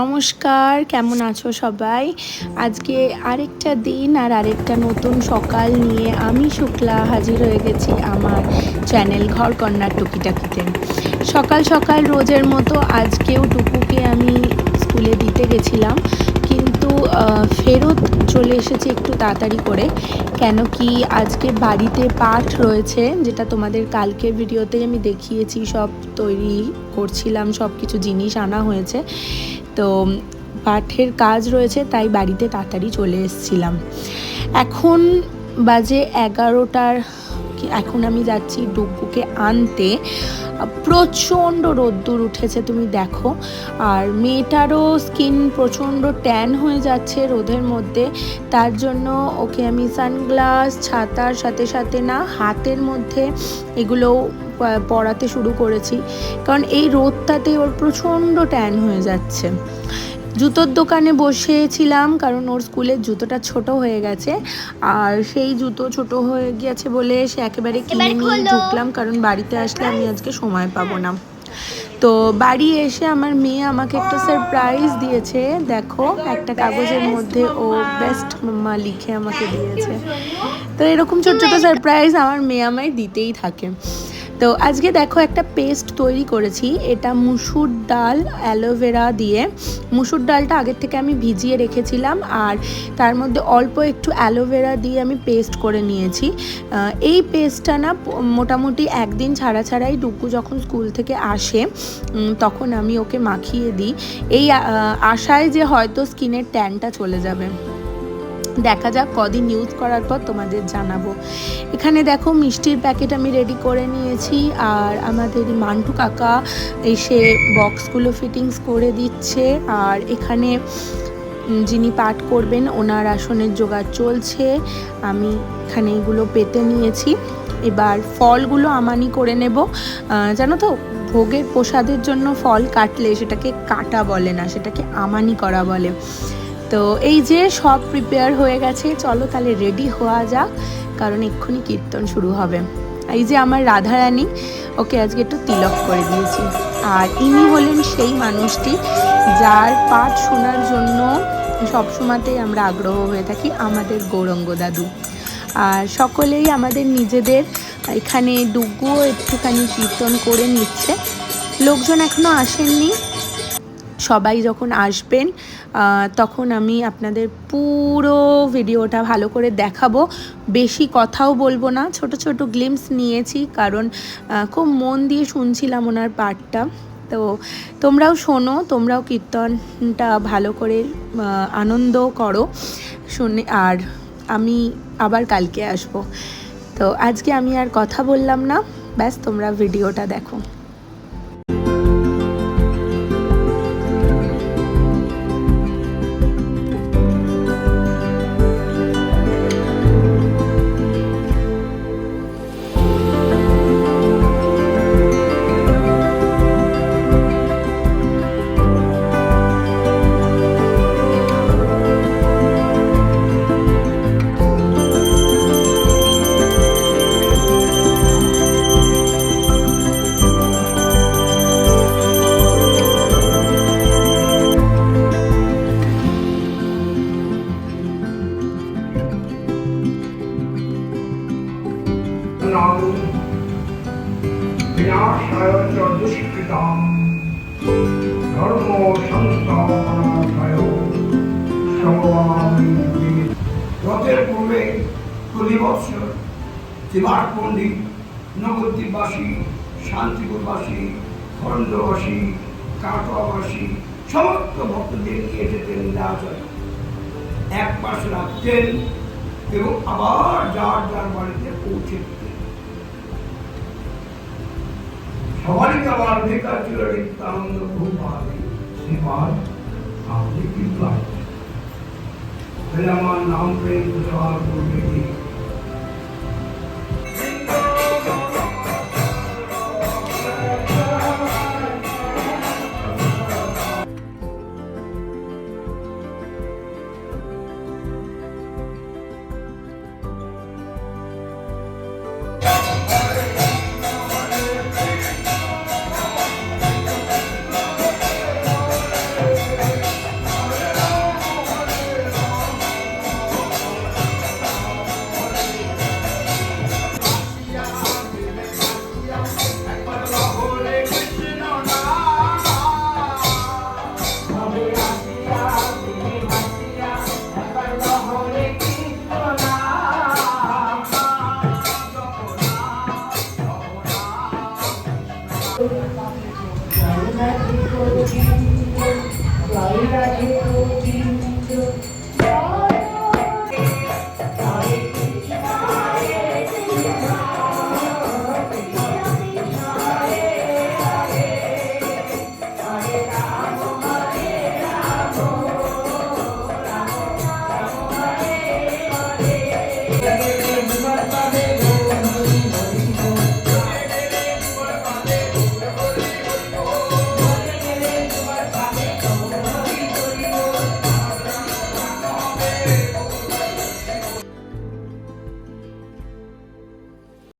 নমস্কার, কেমন আছো সবাই? আজকে আরেকটা দিন আর আরেকটা নতুন সকাল নিয়ে আমি শুক্লা হাজির হয়ে গেছি আমার চ্যানেল ঘর কন্যার টুকিটাকিতে। সকাল সকাল রোজের মতো আজকেও টুকুকে আমি স্কুলে দিতে গেছিলাম, কিন্তু ফেরত চলে এসেছি একটু তাড়াতাড়ি করে, কেন কি আজকে বাড়িতে পাঠ রয়েছে, যেটা তোমাদের কালকে ভিডিওতেই আমি দেখিয়েছি, সব তৈরি করছিলাম সব কিছু জিনিস আনা হয়েছে। তো পাঠের কাজ রয়েছে, তাই বাড়িতে তাড়াতাড়ি চলে এসেছিলাম। এখন বাজে এগারোটার, এখন আমি যাচ্ছি ডুবুকে আনতে। প্রচণ্ড রোদ্দুর উঠেছে, তুমি দেখো। আর মেয়েটারও স্কিন প্রচণ্ড ট্যান হয়ে যাচ্ছে রোদের মধ্যে। তার জন্য ওকে আমি সানগ্লাস ছাতার সাথে সাথে না হাতের মধ্যে এগুলো পড়াতে শুরু করেছি। কারণ এই রোদটাতে ওর প্রচণ্ড ট্যান হয়ে যাচ্ছে। জুতোর দোকানে বসেছিলাম কারণ ওর স্কুলের জুতোটা ছোট হয়ে গেছে। আর সেই জুতো ছোট হয়ে গেছে বলে সে একেবারে কিনে নিয়ে ঢুকলাম কারণ বাড়িতে আসলে আমি আজকে সময় পাবো না। তো বাড়ি এসে আমার মেয়ে আমাকে একটা সারপ্রাইজ দিয়েছে। দেখো একটা কাগজের মধ্যে ও বেস্ট মাম্মা লিখে আমাকে দিয়েছে। তো এরকম ছোট ছোট সারপ্রাইজ আমার মেয়ে আমায় দিতেই থাকে। তো আজকে দেখো একটা পেস্ট তৈরি করেছি। এটা মুসুর ডাল অ্যালোভেরা দিয়ে। মুসুর ডালটা আগের থেকে আমি ভিজিয়ে রেখেছিলাম আর তার মধ্যে অল্প একটু অ্যালোভেরা দিয়ে আমি পেস্ট করে নিয়েছি। এই পেস্টটা না মোটামুটি একদিন ছাড়া ছাড়াই ডুগু যখন স্কুল থেকে আসে তখন আমি ওকে মাখিয়ে দিই। এই আশায় যে হয়তো স্কিনের ট্যানটা চলে যাবে। দেখা যাক কদিন ইউজ করার পর তোমাদের জানাব। এখানে দেখো মিষ্টির প্যাকেট আমি রেডি করে নিয়েছি, আর আমাদের মান্টু কাকা এসে বক্সগুলো ফিটিংস করে দিচ্ছে, আর এখানে যিনি পাঠ করবেন ওনার আসনের জোগাড় চলছে, আমি এখানে এগুলো পেতে নিয়েছি। এবার ফলগুলো আমানি করে নেব। জানো তো, ভোগের প্রসাদের জন্য ফল কাটলে সেটাকে কাটা বলে না, সেটাকে আমানি করা বলে। তো এই যে সব প্রিপেয়ার হয়ে গেছে, চলো তাহলে রেডি হওয়া যাক, কারণ এক্ষুনি কীর্তন শুরু হবে। এই যে আমার রাধারানী, ওকে আজকে একটু তিলক করে দিয়েছি। আর ইনি হলেন সেই মানুষটি যার পাঠ শোনার জন্য সবসময়তেই আমরা আগ্রহ হয়ে থাকি, আমাদের গৌরঙ্গ দাদু। আর সকলেই আমাদের নিজেদের এখানে ডুগুও একটুখানি কীর্তন করে নিচ্ছে। লোকজন এখনও আসেননি সবাই যখন আসবেন তখন আমি আপনাদের পুরো ভিডিওটা ভালো করে দেখাবো। বেশি কথাও বলব না, ছোট ছোট গ্লিমস নিয়েছি কারণ খুব মন দিয়ে শুনছিলাম ওনার পাঠটা। তো তোমরাও শোনো, তোমরাও কীর্তনটা ভালো করে আনন্দ করো। শুনে, আর আমি আবার কালকে আসব। তো আজকে আমি আর কথা বললাম না, ব্যাস তোমরা ভিডিওটা দেখো। নাম পূর্বে প্রতি বৎসর তিবার পণ্ডিত নবদ্বীপবাসী, শান্তিপুরবাসী সমস্ত ভক্তদের নিয়ে এক মাস রাখতেন এবং আবার যার যার বাড়িতে পৌঁছে हमारी में का चिरड़ित तांग भूपाली सिमार आपने की प्रार्थना नाम प्रेम जवाब बोलने की